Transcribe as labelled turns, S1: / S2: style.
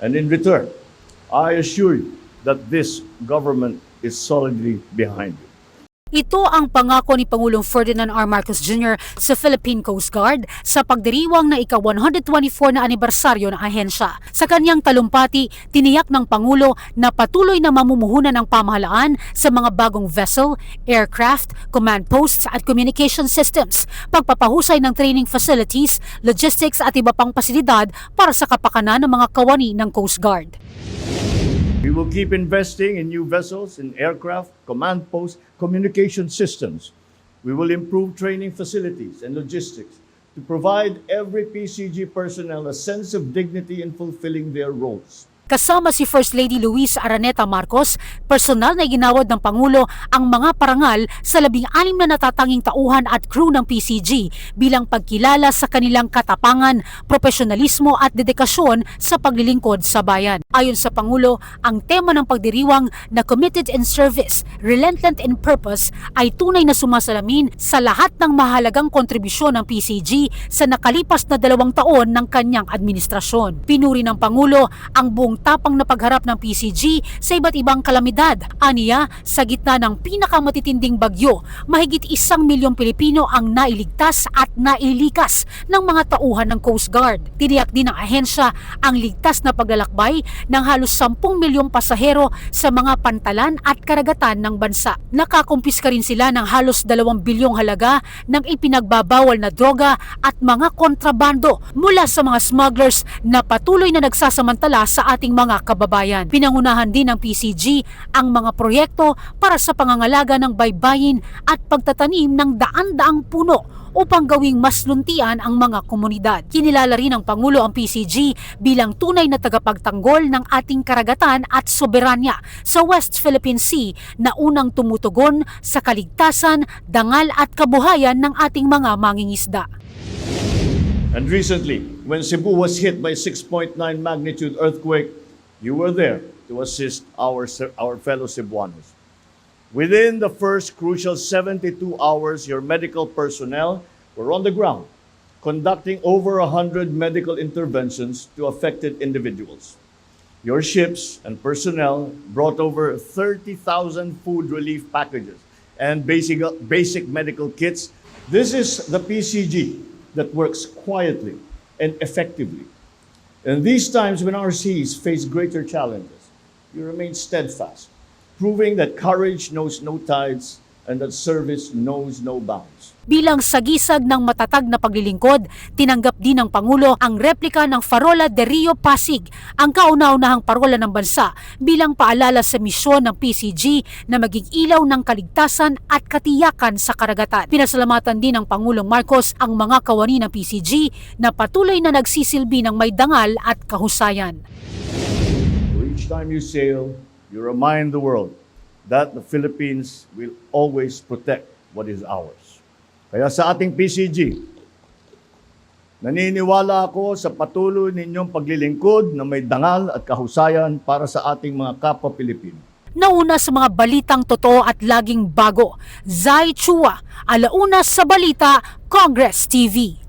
S1: And in return, I assure you that this government is solidly behind you.
S2: Ito ang pangako ni Pangulong Ferdinand R. Marcos Jr. sa Philippine Coast Guard sa pagdiriwang na ika-124 na anibersaryo ng ahensya. Sa kanyang talumpati, tiniyak ng Pangulo na patuloy na mamumuhunan ng pamahalaan sa mga bagong vessel, aircraft, command posts at communication systems, pagpapahusay ng training facilities, logistics at iba pang pasilidad para sa kapakanan ng mga kawani ng Coast Guard.
S1: We will keep investing in new vessels, in aircraft, command posts, communication systems. We will improve training facilities and logistics to provide every PCG personnel a sense of dignity in fulfilling their roles.
S2: Kasama si First Lady Luis Araneta Marcos, personal na ginawad ng Pangulo ang mga parangal sa labing-anim na natatanging tauhan at crew ng PCG bilang pagkilala sa kanilang katapangan, profesionalismo at dedikasyon sa paglilingkod sa bayan. Ayon sa Pangulo, ang tema ng pagdiriwang na committed in service, relentless in purpose ay tunay na sumasalamin sa lahat ng mahalagang kontribusyon ng PCG sa nakalipas na dalawang taon ng kanyang administrasyon. Pinuri ng Pangulo ang buong tapang na pagharap ng PCG sa iba't ibang kalamidad. Aniya, sa gitna ng pinakamatitinding bagyo, mahigit isang milyong Pilipino ang nailigtas at nailikas ng mga tauhan ng Coast Guard. Tiniyak din ng ahensya ang ligtas na paglalakbay ng halos 10 milyong pasahero sa mga pantalan at karagatan ng bansa. Nakakumpiska rin sila ng halos 2 bilyong halaga ng ipinagbabawal na droga at mga kontrabando mula sa mga smugglers na patuloy na nagsasamantala sa ating mga kababayan. Pinangunahan din ng PCG ang mga proyekto para sa pangangalaga ng baybayin at pagtatanim ng daan-daang puno upang gawing mas luntian ang mga komunidad. Kinilala rin ng Pangulo ang PCG bilang tunay na tagapagtanggol ng ating karagatan at soberanya sa West Philippine Sea na unang tumutugon sa kaligtasan, dangal at kabuhayan ng ating mga mangingisda.
S1: And recently, when Cebu was hit by 6.9 magnitude earthquake, you were there to assist our, our fellow Cebuanos. Within the first crucial 72 hours, your medical personnel were on the ground, conducting over 100 medical interventions to affected individuals. Your ships and personnel brought over 30,000 food relief packages and basic, basic medical kits. This is the PCG that works quietly and effectively. In these times when our seas face greater challenges, you remain steadfast, proving that courage knows no tides and that service knows no bounds.
S2: Bilang sagisag ng matatag na paglilingkod, tinanggap din ng Pangulo ang replika ng Farola de Rio Pasig, ang kauna-unahang parola ng bansa bilang paalala sa misyon ng PCG na maging ilaw ng kaligtasan at katiyakan sa karagatan. Pinasalamatan din ng Pangulong Marcos ang mga kawani ng PCG na patuloy na nagsisilbi ng may dangal at kahusayan.
S1: Each time you sail, you remind the world that the Philippines will always protect what is ours. Kaya sa ating PCG, naniniwala ako sa patuloy ninyong paglilingkod na may dangal at kahusayan para sa ating mga kapwa Pilipino.
S2: Nauna sa mga balitang totoo at laging bago, Zai Chua, alauna sa balita, Congress TV.